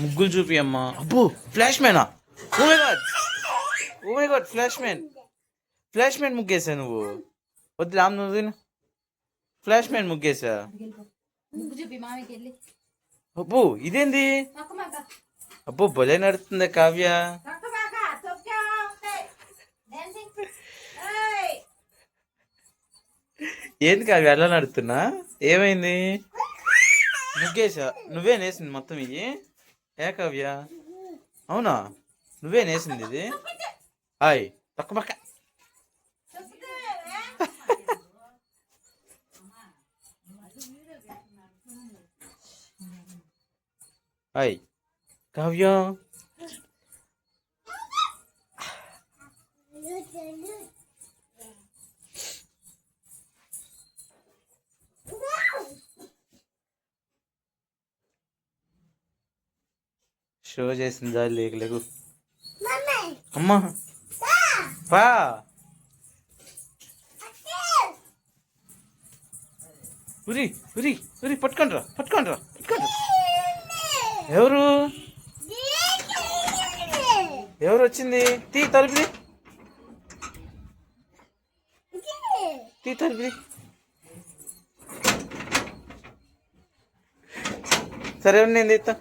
ముగ్గులు చూపి అమ్మా అబ్బో. ఫ్లాష్ మ్యానా ఓ my god oh my god flash man flash man ముగ్గేసా నువ్వు? వద్దు రామ్ నువ్వు ఫ్లాష్ మ్యాన్ ముగ్గేసా? అబ్బో ఇదేంది? అబ్బో భలే నడుతుంది కావ్య. పక్క మాక తొక్కా డాన్సింగ్ ఏయ్. ఏంది కావ్య అలా నడుతున్నా? ఏమైంది? ముగ్గేశ. నువ్వే నేసింది మొత్తం ఇది? ఏ కావ్య? అవునా? నువ్వే నేసింది ఇది? హాయ్ పక్క పక్క. హాయ్ కావ్య. షో చేసిందా లేక లేకు. అమ్మా. పా. ఉరి ఉరి ఉరి పట్టుకోండిరా పట్టుకోండిరా పట్టుకోండి ఎవరు? ఎవరు వచ్చింది? తీ తలుపుది. తీ తలుపుది. సరే నేను తీస్తా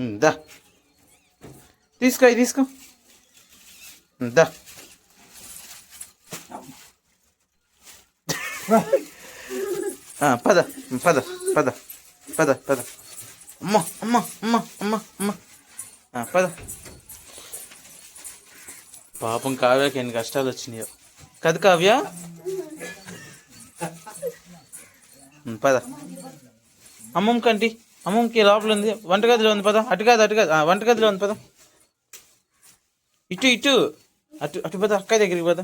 దా. తీసుకో. తీసుకో దా. పద పద పద పద పద. అమ్మ అమ్మ అమ్మ అమ్మ అమ్మ. పద. పాపం కావ్యకి ఎన్ని కష్టాలు వచ్చినాయో. కదా కావ్య? పద. అమ్మమ్మ కంటి. అమ్మమ్మకి లోపల ఉంది వంటగదిలో ఉంది పద. అటు కాదు అటు కాదు. వంటగదిలో ఉంది పద. ఇటు ఇటు. అటు అటు పద అక్కయ్య దగ్గరికి పద.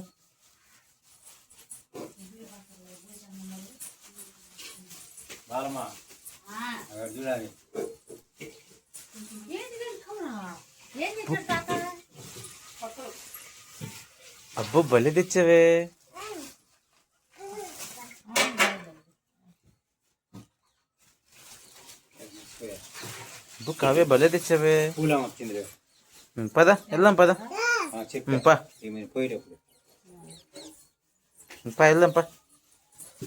అబ్బో బలి తెచ్చావే. అబ్బో కావ్య బలే తెచ్చావే. పూలం వచ్చింది పద వెళ్దాం పద. పా. పోయేటప్పుడు. పా వెళ్దాం పా.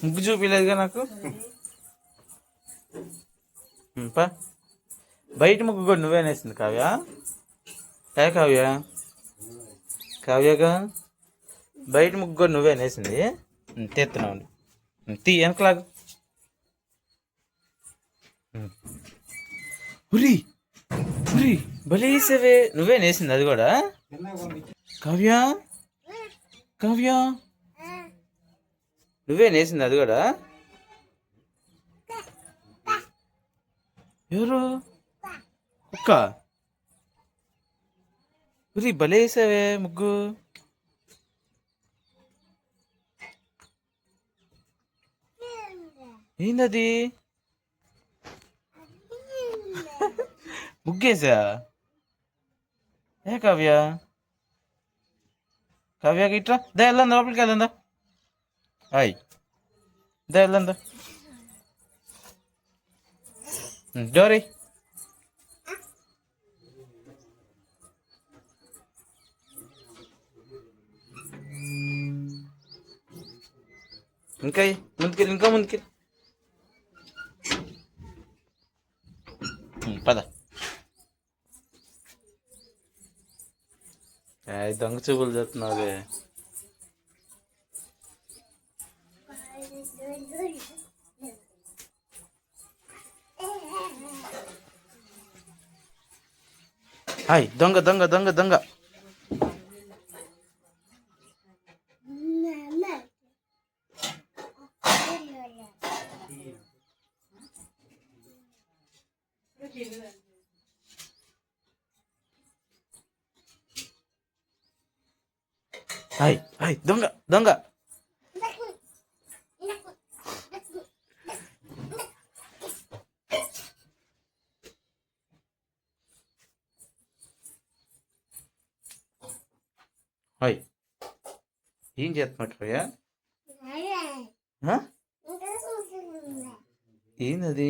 ముగ్గు చూపించలేదుగా నాకు. పా. బయట ముగ్గు కూడా నువ్వే నేసింది కావ్య. ఏ కావ్య? కావ్యగా? బయట ముగ్గు కూడా నువ్వే నేసింది ఉమ్, తీస్తున్నావు. ఉండు. ఉమ్, తీ వెనకలాగు. ఉరి ఉరి భలే వేసావే నువ్వే నేసింది అది కూడా? కావ్య? కావ్య? నువ్వే నేసింది అది కూడా? ఎవరు? కుక్క ఉరి భలే వేసావే ముగ్గు. ఏందది? బుక్ చేసా ఏ కావ్య? కావ్యకి ఇట్రా దా వెళ్దాం లోపలికి వెళ్ళందా హాయ్. దా వెళ్ళందా డోరీ. ఇంకా ఎయ్. ముందుకెళ్ళి ఇంకా ముందుకెళ్ళి दंगचे बोलतात ना रे हाय दंगा दंगा दंगा दंगा చూపులు చెప్తున్నావే హాయ్ దొంగ దొంగ దొంగ దొంగ హాయ్ హాయ్ దొంగ దొంగ హాయ్ ఏం చేస్తున్నట్టు ఏంది అది